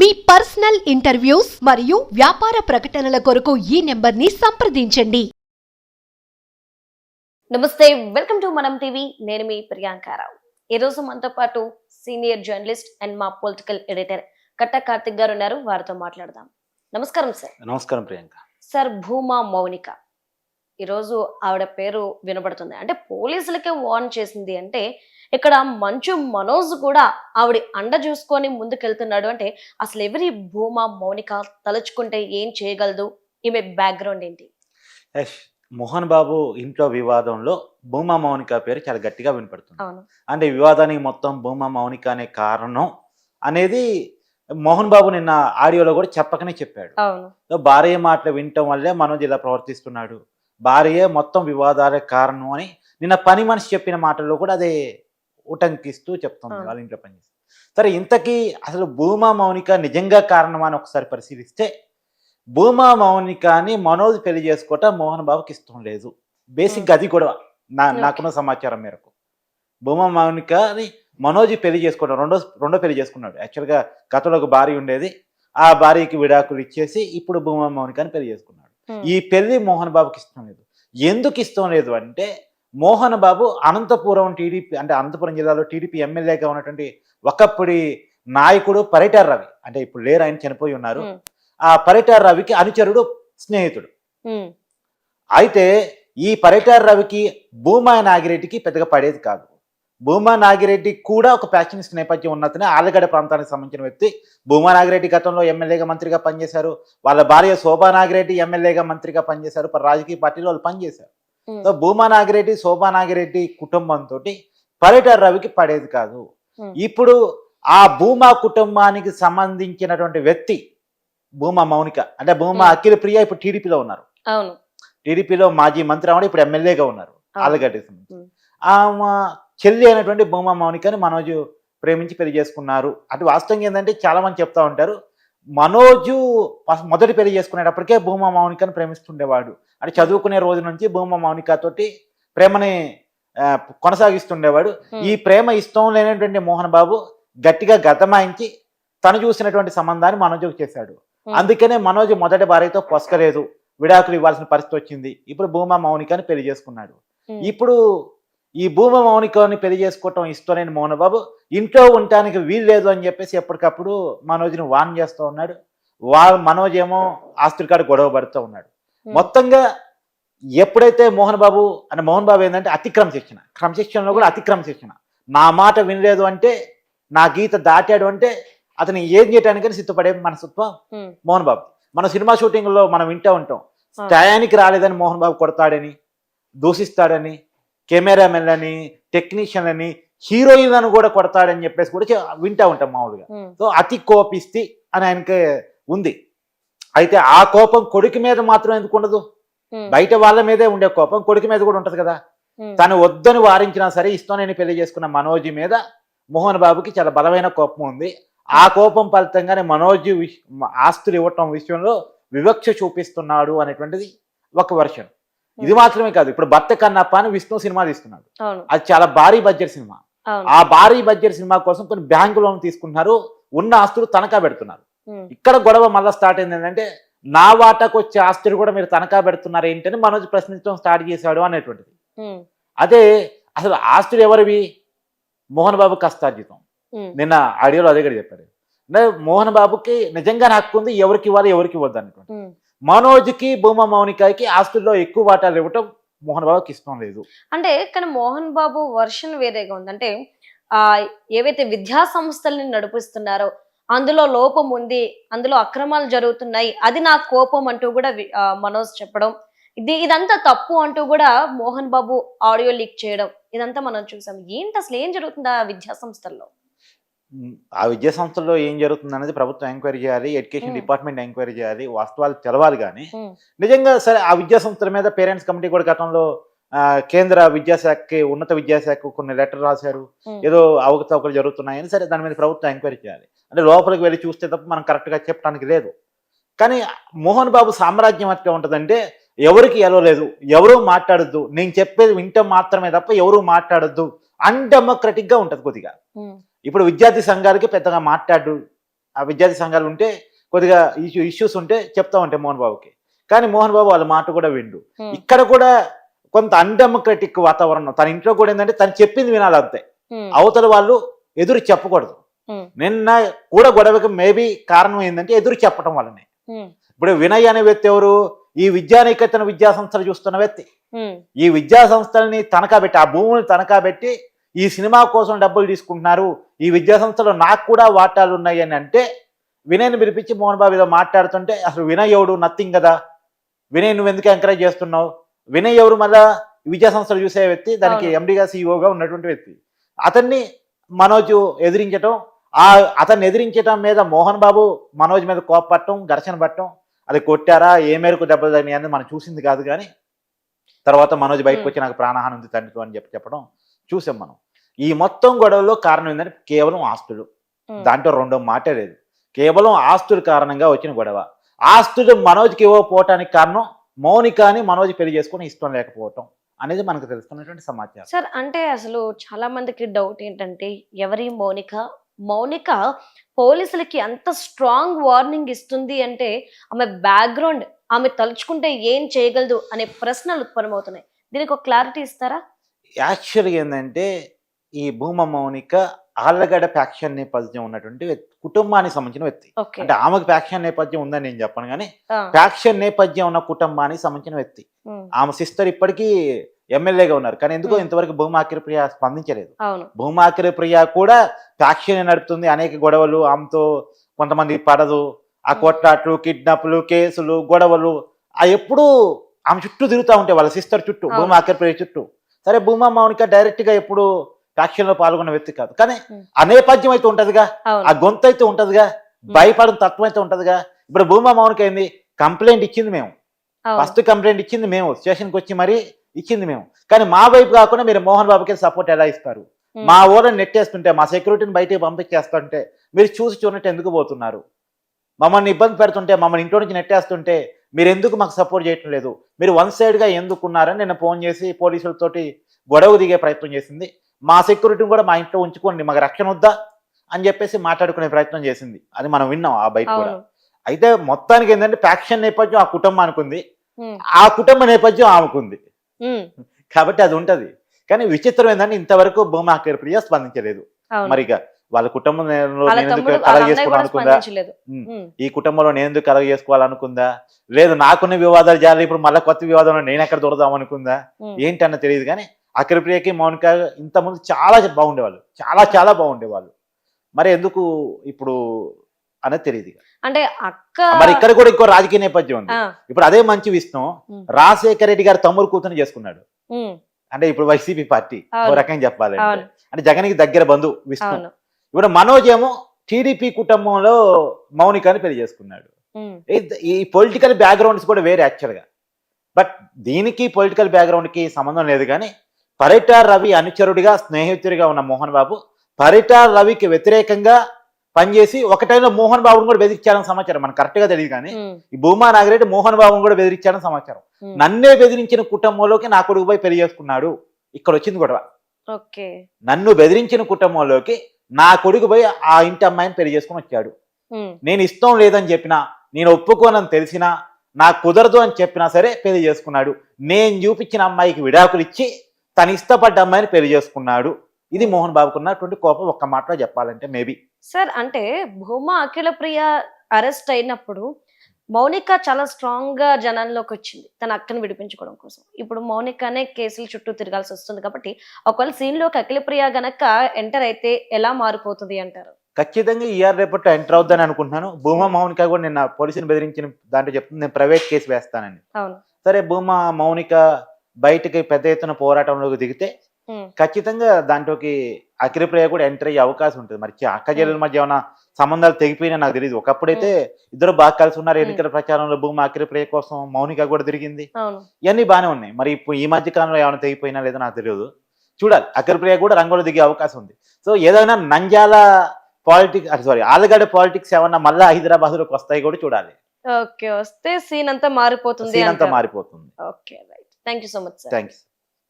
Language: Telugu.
మీ పర్సనల్ ఇంటర్వ్యూస్ మరియు వ్యాపార ప్రకటనల కొరకు ఈ నెంబర్ని సంప్రదించండి. నమస్తే వెల్కమ్ టు మనం టీవీ. నేను మీ ప్రియాంకారావు ఈ రోజు మనతో పాటు సీనియర్ జర్నలిస్ట్ అండ్ మా పొలిటికల్ ఎడిటర్ కట్ట కార్తిక్ గారు ఉన్నారు. వారితో మాట్లాడదాం. నమస్కారం సార్. నమస్కారం ప్రియాంక. సార్ భూమా మౌనిక. ఈరోజు ఆవిడ పేరు వినబడుతుంది. అంటే పోలీసులకే వార్న్ చేసింది అంటే ఇక్కడ మంచు మనోజ్ కూడా ఆవిడ అండ చూసుకొని ముందుకెళ్తున్నాడు. అంటే అసలు ఎవరి భూమా మౌనిక తలుచుకుంటే ఏం చేయగలదు? ఈమె బ్యాక్గ్రౌండ్ ఏంటి? యష్ మోహన్ బాబు ఇంట్లో వివాదంలో భూమా మౌనిక పేరు చాలా గట్టిగా వినపడుతుంది. అంటే వివాదానికి మొత్తం భూమా మౌనిక అనే కారణం అనేది మోహన్ బాబు నిన్న ఆడియోలో కూడా చెప్పకనే చెప్పాడు. భార్య మాటలు వినటం వల్లే మనోజ్ ఇలా ప్రవర్తిస్తున్నాడు. భార్యే మొత్తం వివాదాలే కారణం అని నిన్న పని మనిషి చెప్పిన మాటల్లో కూడా అదే ఉటంకిస్తూ చెప్తుంది. వాళ్ళ ఇంట్లో పనిచేసి సరే ఇంతకీ అసలు భూమా మౌనిక నిజంగా కారణమా అని ఒకసారి పరిశీలిస్తే భూమా మౌనికని మనోజ్ పెళ్ళి చేసుకోవటం మోహన్ బాబుకి ఇష్టం లేదు. బేసిక్ అది కూడా నా. నాకున్న సమాచారం మేరకు. భూమా మౌనికని మనోజ్ పెళ్ళి చేసుకోవడం రెండో రెండో పెళ్ళి చేసుకున్నాడు. యాక్చువల్గా గతంలో ఒక భార్య ఉండేది. ఆ భార్యకి విడాకులు ఇచ్చేసి ఇప్పుడు భూమా మౌనికని పెళ్ళి చేసుకున్నాడు. ఈ పెళ్ళి మోహన్ బాబుకి ఇష్టం లేదు. ఎందుకు ఇష్టం లేదు అంటే మోహన్ బాబు అనంతపురం టీడీపీ అంటే అనంతపురం జిల్లాలో టీడీపీ ఎమ్మెల్యేగా ఉన్నటువంటి ఒకప్పటి నాయకుడు పరిటార్ రవి. అంటే ఇప్పుడు లేరు ఆయన చనిపోయి ఉన్నారు. ఆ పరిటార్ రవికి అనుచరుడు స్నేహితుడు. అయితే ఈ పరిటార్ రవికి భూమా నాగిరెడ్డికి పెద్దగా పడేది కాదు. భూమా నాగిరెడ్డి కూడా ఒక ప్యాషనిస్ట్ నేపథ్యం ఉన్నతనే ఆలగడ్డ ప్రాంతానికి సంబంధించిన వ్యక్తి. భూమా నాగిరెడ్డి గతంలో ఎమ్మెల్యేగా మంత్రిగా పనిచేశారు. వాళ్ళ భార్య శోభా నాగిరెడ్డి ఎమ్మెల్యేగా మంత్రిగా పనిచేశారు. రాజకీయ పార్టీలో వాళ్ళు పనిచేశారు. సో భూమా నాగిరెడ్డి శోభా నాగిరెడ్డి కుటుంబంతో పరిటార్ రవికి పడేది కాదు. ఇప్పుడు ఆ భూమా కుటుంబానికి సంబంధించినటువంటి వ్యక్తి భూమా మౌనిక అంటే భూమా. అఖిల ప్రియ ఇప్పుడు టీడీపీలో ఉన్నారు. అవును. టీడీపీలో మాజీ మంత్రి ఆవిడ ఇప్పుడు ఎమ్మెల్యేగా ఉన్నారు. Hmm. ఆమె చెల్లి అయినటువంటి భూమా మౌనికని మనోజు ప్రేమించి పెళ్ళి చేసుకున్నారు. అటు వాస్తవంగా ఏంటంటే చాలా మంది చెప్తా ఉంటారు మనోజు మొదటి పెళ్ళి చేసుకునేటప్పటికే భూమా మౌనికని ప్రేమిస్తుండేవాడు. అంటే చదువుకునే రోజు నుంచి భూమా మౌనిక తోటి ప్రేమని ఆ, కొనసాగిస్తుండేవాడు. ఈ ప్రేమ ఇష్టం లేనటువంటి మోహన్ బాబు గట్టిగా గతమాయించి తను చూసినటువంటి సంబంధాన్ని మనోజుకు చేశాడు. అందుకనే మనోజ్ మొదటి భార్యతో పొసకలేదు విడాకులు ఇవ్వాల్సిన పరిస్థితి వచ్చింది. ఇప్పుడు భూమా మౌనికని పెళ్ళి చేసుకున్నాడు. ఇప్పుడు ఈ భూమా మౌనికని పెళ్ళి చేసుకోవటం ఇష్టం లేని మోహన్ బాబు ఇంట్లో ఉండటానికి వీలు లేదు అని చెప్పేసి ఎప్పటికప్పుడు మనోజ్ని వాన్ చేస్తూ ఉన్నాడు. వా మనోజ్ ఏమో ఆస్తుల కాడ గొడవ పడుతూ ఉన్నాడు. ఉమ్, మొత్తంగా ఎప్పుడైతే మోహన్ బాబు అంటే మోహన్ బాబు ఏంటంటే అతిక్రమ శిక్షణ. క్రమశిక్షణలో కూడా అతిక్రమ శిక్షణ. నా మాట వినలేదు అంటే నా గీత దాటాడు అంటే అతను ఏం చేయడానికని సిద్ధపడే మనస్తత్వం ఉమ్, మోహన్ బాబు. మన సినిమా షూటింగ్లో మనం వింటూ ఉంటాం. టయానికి రాలేదని మోహన్ బాబు కొడతాడని దూషిస్తాడని కెమెరామెన్ అని టెక్నీషియన్ అని కూడా కొడతాడని చెప్పేసి కూడా వింటూ ఉంటాం మామూలుగా. సో అతి కోపిస్తి అని ఆయనకి ఉంది. అయితే ఆ కోపం కొడుకు మీద మాత్రం ఎందుకు ఉండదు? బయట వాళ్ళ మీదే ఉండే కోపం కొడుకు మీద కూడా ఉంటది కదా. తను వద్దని వారించినా సరే ఇష్టం నేను పెళ్ళి చేసుకున్న మనోజ్ మీద మోహన్ బాబుకి చాలా బలమైన కోపం ఉంది. ఆ కోపం ఫలితంగానే మనోజ్ ఆస్తులు ఇవ్వటం విషయంలో వివక్ష చూపిస్తున్నాడు అనేటువంటిది ఒక వర్షన్. ఇది మాత్రమే కాదు ఇప్పుడు భర్త కన్నప్ప అని విష్ణు సినిమా తీస్తున్నాడు. అది చాలా భారీ బడ్జెట్ సినిమా. ఆ భారీ బడ్జెట్ సినిమా కోసం కొన్ని బ్యాంకు లోన్ తీసుకుంటున్నారు. ఉన్న ఆస్తులు తనఖా పెడుతున్నారు. ఇక్కడ గొడవ మళ్ళీ స్టార్ట్ అయింది ఏంటంటే నా వాటాకు వచ్చే ఆస్తులు కూడా మీరు తనఖా పెడుతున్నారు ఏంటని మనోజ్ ప్రశ్నించడం స్టార్ట్ చేశాడు అనేటువంటిది. అదే అసలు ఆస్తులు ఎవరివి? మోహన్ బాబు కష్టార్జితం. నిన్న ఆడియోలో అదే కూడా చెప్పారు మోహన్ బాబుకి నిజంగానే హక్కు ఉంది ఎవరికి ఇవ్వాలి ఎవరికి ఇవ్వద్దు అనుకోండి. మనోజ్కి భూమా మౌనికకి ఆస్తుల్లో ఎక్కువ వాటాలు ఇవ్వటం మోహన్ బాబుకి ఇష్టం లేదు. అంటే కానీ మోహన్ బాబు వర్షన్ వేరేగా ఉంది. అంటే ఆ ఏవైతే విద్యా సంస్థల్ని నడిపిస్తున్నారో అందులో లోపం ఉంది అందులో అక్రమాలు జరుగుతున్నాయి అది నా కోపం అంటూ కూడా మనోజ్ చెప్పడం. ఇది ఇదంతా తప్పు అంటూ కూడా మోహన్ బాబు ఆడియో లీక్ చేయడం. ఇదంతా మనం చూసాం. ఏంటి అసలు ఏం జరుగుతుంది ఆ విద్యా సంస్థల్లో? ఆ విద్యా సంస్థల్లో ఏం జరుగుతుంది అనేది ప్రభుత్వం ఎంక్వైరీ చేయాలి ఎడ్యుకేషన్. డిపార్ట్మెంట్ ఎంక్వైరీ చేయాలి వాస్తవాలు తెలవాలి కానీ నిజంగా సరే ఆ విద్యా సంస్థల మీద పేరెంట్స్ కమిటీ కూడా గతంలో కేంద్ర విద్యాశాఖకి ఉన్నత విద్యాశాఖకు కొన్ని లెటర్ రాశారు ఏదో అవకతవకలు జరుగుతున్నాయని సరే దాని మీద ప్రభుత్వం ఎంక్వైరీ చేయాలి. అంటే లోపలికి వెళ్ళి చూస్తే తప్ప మనం కరెక్ట్గా చెప్పడానికి లేదు. కానీ మోహన్ బాబు సామ్రాజ్యం ఎట్లా ఉంటుందంటే ఎవరికి ఎలవలేదు ఎవరు మాట్లాడొద్దు నేను చెప్పేది వింటాం మాత్రమే తప్ప ఎవరు మాట్లాడొద్దు అన్డెమోక్రటిక్గా ఉంటది కొద్దిగా. ఇప్పుడు విద్యార్థి సంఘాలకి పెద్దగా మాట్లాడు ఆ విద్యార్థి సంఘాలు ఉంటే కొద్దిగా ఇష్యూ ఇష్యూస్ ఉంటే చెప్తా ఉంటాయి మోహన్ బాబుకి. కానీ మోహన్ బాబు వాళ్ళ మాట కూడా విండు. ఇక్కడ కూడా కొంత అన్డెమోక్రటిక్ వాతావరణం తన ఇంట్లో కూడా ఏంటంటే తను చెప్పింది వినాలి అంతే. అవతల వాళ్ళు ఎదురు చెప్పకూడదు. నిన్న కూడా గొడవకి మేబీ కారణం ఏంటంటే ఎదురు చెప్పడం వల్లనే. ఇప్పుడు వినయ్ అనే వ్యక్తి ఎవరు? ఈ విద్యానికేతన విద్యా సంస్థలు చూస్తున్న వ్యక్తి. ఈ విద్యా సంస్థల్ని తనఖా పెట్టి ఆ భూముల్ని తనఖా పెట్టి ఈ సినిమా కోసం డబ్బులు తీసుకుంటున్నారు. ఈ విద్యా సంస్థలో నాకు కూడా వాటాలు ఉన్నాయి అని అంటే వినయ్ని పిలిపించి మోహన్ బాబు ఏదో మాట్లాడుతుంటే అసలు వినయ్ ఎవడు? నథింగ్ కదా. వినయ్ నువ్వు ఎందుకు ఎంకరేజ్ చేస్తున్నావు? వినయ్ ఎవరు మళ్ళా? విద్యా సంస్థలు చూసే వ్యక్తి దానికి. ఎండిగా సీఈఓగా ఉన్నటువంటి వ్యక్తి. అతన్ని మనోజ్ ఎదిరించటం ఆ అతన్ని ఎదిరించటం మీద మోహన్ బాబు మనోజ్ మీద కోపపట్టడం ఘర్షణ పట్టడం అది కొట్టారా? ఏ మేరకు దెబ్బలు తగినాయి అనేది మనం చూసింది కాదు కానీ తర్వాత మనోజ్ బయటకు. వచ్చి నాకు ప్రాణహాని ఉంది తండ్రితో అని చెప్పి చెప్పడం చూసాం మనం. ఈ మొత్తం గొడవలో కారణం ఏంటంటే కేవలం ఆస్తులు. దాంట్లో రెండో మాటే లేదు. కేవలం ఆస్తుల కారణంగా వచ్చిన గొడవ. ఆస్తులు మనోజ్కి ఇవ్వకపోవటానికి కారణం మౌనికాని మనోజ్ పెళ్ళి చేసుకుని ఇష్టం లేకపోవటం అనేది మనకు తెలుస్తున్నటువంటి సమాచారం. సార్ అంటే అసలు చాలా మందికి డౌట్ ఏంటంటే ఎవరి మౌనిక? మౌనిక పోలీసులకి అంత స్ట్రాంగ్ వార్నింగ్ ఇస్తుంది అంటే ఆమె బ్యాక్గ్రౌండ్ ఆమె తలుచుకుంటే ఏం చేయగలదు అనే ప్రశ్నలు ఉత్పన్నమవుతున్నాయి. దీనికి ఒక క్లారిటీ ఇస్తారా? యాక్చువల్గా ఏంటంటే ఈ భూమ మౌనిక ఆళ్ళగడ్డ ఫ్యాక్షన్ నేపథ్యం ఉన్నటువంటి కుటుంబానికి సంబంధించిన వ్యక్తి. అంటే ఆమెకు ఫ్యాక్షన్ నేపథ్యం ఉందని నేను చెప్పను కానీ ఫ్యాక్షన్ నేపథ్యం ఉన్న కుటుంబానికి సంబంధించిన వ్యక్తి. ఆమె సిస్టర్ ఇప్పటికీ ఎమ్మెల్యేగా ఉన్నారు కానీ ఎందుకో. ఇంతవరకు భూమాకిరి ప్రియ స్పందించలేదు. భూమాకిరి ప్రియ కూడా ఫ్యాక్షన్ నడుపుతుంది అనేక గొడవలు ఆమెతో కొంతమంది పడదు ఆ. కొట్లాట్లు కిడ్నాప్లు కేసులు గొడవలు ఆ ఎప్పుడు ఆమె చుట్టూ తిరుగుతూ ఉంటాయి వాళ్ళ సిస్టర్ చుట్టూ. భూమాకిరి ప్రియ చుట్టూ. సరే భూమా మౌనిక డైరెక్ట్గా ఎప్పుడు ఫ్యాక్షన్లో పాల్గొన్న వ్యక్తి కాదు. కానీ Hmm. ఆ నేపథ్యం అయితే ఉంటదిగా ఆ గొంతు అయితే ఉంటదిగా భయపడిన తత్వం అయితే ఉంటదిగా. ఇప్పుడు భూమా మౌనిక ఏంది? కంప్లైంట్ ఇచ్చింది మేము. ఫస్ట్ కంప్లైంట్ ఇచ్చింది మేము. స్టేషన్కి వచ్చి మరి ఇచ్చింది మేము. కానీ మా వైపు కాకుండా మీరు మోహన్ బాబుకి సపోర్ట్ ఎలా ఇస్తారు? మా ఊళ్ళని నెట్టేస్తుంటే మా సెక్యూరిటీని బయటికి పంపించేస్తుంటే మీరు చూసి చూడనట్టు ఎందుకు పోతున్నారు? మమ్మల్ని ఇబ్బంది పెడుతుంటే మమ్మల్ని ఇంట్లో నుంచి నెట్టేస్తుంటే మీరు ఎందుకు మాకు సపోర్ట్ చేయటం లేదు? మీరు వన్ సైడ్గా ఎందుకున్నారని నేను ఫోన్ చేసి పోలీసులతోటి గొడవ దిగే ప్రయత్నం చేసింది. మా సెక్యూరిటీని కూడా మా ఇంట్లో ఉంచుకోండి మాకు రక్షణ వద్దా అని చెప్పేసి మాట్లాడుకునే ప్రయత్నం చేసింది. అది మనం విన్నాం ఆ బయట కూడా. అయితే మొత్తానికి ఏంటంటే ఫ్యాక్షన్ నేపథ్యం ఆ కుటుంబానికి ఉంది ఆ కుటుంబ నేపథ్యం ఆమెకుంది. కాబట్టి అది ఉంటది. కానీ విచిత్రం ఏంటంటే ఇంతవరకు భూమా ప్రియ స్పందించలేదు. అవును. మరి ఇక వాళ్ళ వాళ్ళ నేను ఎందుకు కలగ ఉమ్. ఉమ్, ఈ కుటుంబంలో నేను ఎందుకు కలగ చేసుకోవాలనుకుందా? లేదు నాకున్న వివాదాలు జాలి ఇప్పుడు మళ్ళీ కొత్త వివాదంలో నేను ఎక్కడ దొరదాం అనుకుందా? ఏంటన్న తెలియదు కానీ అఖిలప్రియకి మౌనిక ఇంతకుముందు చాలా బాగుండేవాళ్ళు. చాలా చాలా బాగుండేవాళ్ళు. మరి ఎందుకు ఇప్పుడు అనేది తెలియదు. అంటే అక్క మరి ఇక్కడ కూడా ఇంకో రాజకీయ నేపథ్యం ఉంది. ఇప్పుడు అదే మంచి విష్ణు ఉమ్, రాజశేఖర రెడ్డి గారు తమ్ముడు కూతురు చేసుకున్నాడు. అంటే ఇప్పుడు వైసీపీ పార్టీ ఓ. రకంగా చెప్పాలి అంటే జగన్కి దగ్గర బంధు విష్ణు. ఇప్పుడు మనోజ్ ఏమో టీడీపీ కుటుంబంలో మౌనికాని పెళ్ళి చేసుకున్నాడు. ఈ- పొలిటికల్ బ్యాక్గ్రౌండ్స్ కూడా వేరే యాక్చువల్గా బట్ దీనికి పొలిటికల్ బ్యాక్గ్రౌండ్కి సంబంధం లేదు కానీ పరిటార్ రవి అనుచరుడిగా స్నేహితుడిగా ఉన్న మోహన్ బాబు పరిటార్ రవికి వ్యతిరేకంగా పనిచేసి ఒక టైంలో మోహన్ బాబుని కూడా బెదిరించాడని సమాచారం. మనకు కరెక్ట్గా తెలియదు కానీ ఈ భూమా నాగిరెడ్డి మోహన్ బాబుని కూడా బెదిరించాడని సమాచారం. నన్నే బెదిరించిన కుటుంబంలోకి నా కొడుకు పోయి పెళ్ళి చేసుకున్నాడు. ఇక్కడ వచ్చింది గొడవ. నన్ను బెదిరించిన కుటుంబంలోకి నా కొడుకు పోయి ఆ ఇంటి అమ్మాయిని పెళ్ళి చేసుకుని వచ్చాడు. నేను ఇష్టం లేదని చెప్పినా నేను ఒప్పుకోనని తెలిసినా నాకు కుదరదు అని చెప్పినా సరే పెళ్ళి చేసుకున్నాడు. నేను చూపించిన అమ్మాయికి విడాకులు ఇచ్చి తను ఇష్టపడ్డ అమ్మాయిని పెళ్ళి చేసుకున్నాడు. ఇది మోహన్ బాబుకు ఉన్నటువంటి కోపం. ఒక్క మాటలో చెప్పాలంటే మేబీ సార్ అంటే భూమా అఖిల ప్రియ అరెస్ట్ అయినప్పుడు మౌనిక చాలా స్ట్రాంగ్గా జనాల్లోకి వచ్చింది. తన అక్కని విడిపించుకోవడం కోసం. ఇప్పుడు మౌనికనే కేసుల చుట్టూ తిరగాల్సి వస్తుంది కాబట్టి ఒకవేళ సీన్లోకి అఖిల ప్రియ గనక ఎంటర్ అయితే ఎలా మారిపోతుంది అంటారు? ఖచ్చితంగా ఈఆర్ రేపట్లో ఎంటర్ అవుద్దని అనుకుంటున్నాను. భూమా మౌనిక కూడా నిన్న పోలీసుని బెదిరించిన దాంట్లో చెప్తుంది నేను ప్రైవేట్ కేసు వేస్తానని. అవును. సరే భూమా మౌనిక బయటకి పెద్ద ఎత్తున పోరాటంలోకి దిగితే ఖచ్చితంగా దాంట్లోకి అఖిలప్రియ కూడా ఎంటర్ అయ్యే అవకాశం ఉంటుంది. మరి అక్క చెల్లెల మధ్య ఏమైనా సంబంధాలు తెగిపోయినా నాకు తెలియదు ఒకప్పుడైతే ఇద్దరు బాగా కలిసి ఉన్నారు ఎన్నికల ప్రచారంలో భూమి అఖిలప్రియ కోసం మౌనిక కూడా తిరిగింది. ఇవన్నీ బాగానే ఉన్నాయి. మరి ఇప్పుడు ఈ మధ్య కాలంలో ఏమైనా తెగిపోయినా లేదో నాకు తెలియదు. చూడాలి. అఖిలప్రియ కూడా రంగంలో దిగే అవకాశం ఉంది. సో ఏదైనా నంజాల పాలిటిక్స్ సారీ ఆలగడ్డ పాలిటిక్స్ ఏమన్నా మళ్ళీ హైదరాబాద్లోకి వస్తాయి కూడా చూడాలి. ఓకే వస్తే సీన్ అంతా మారిపోతుంది సీన్ అంతా. మారిపోతుంది. Okay right thank you so much sir thanks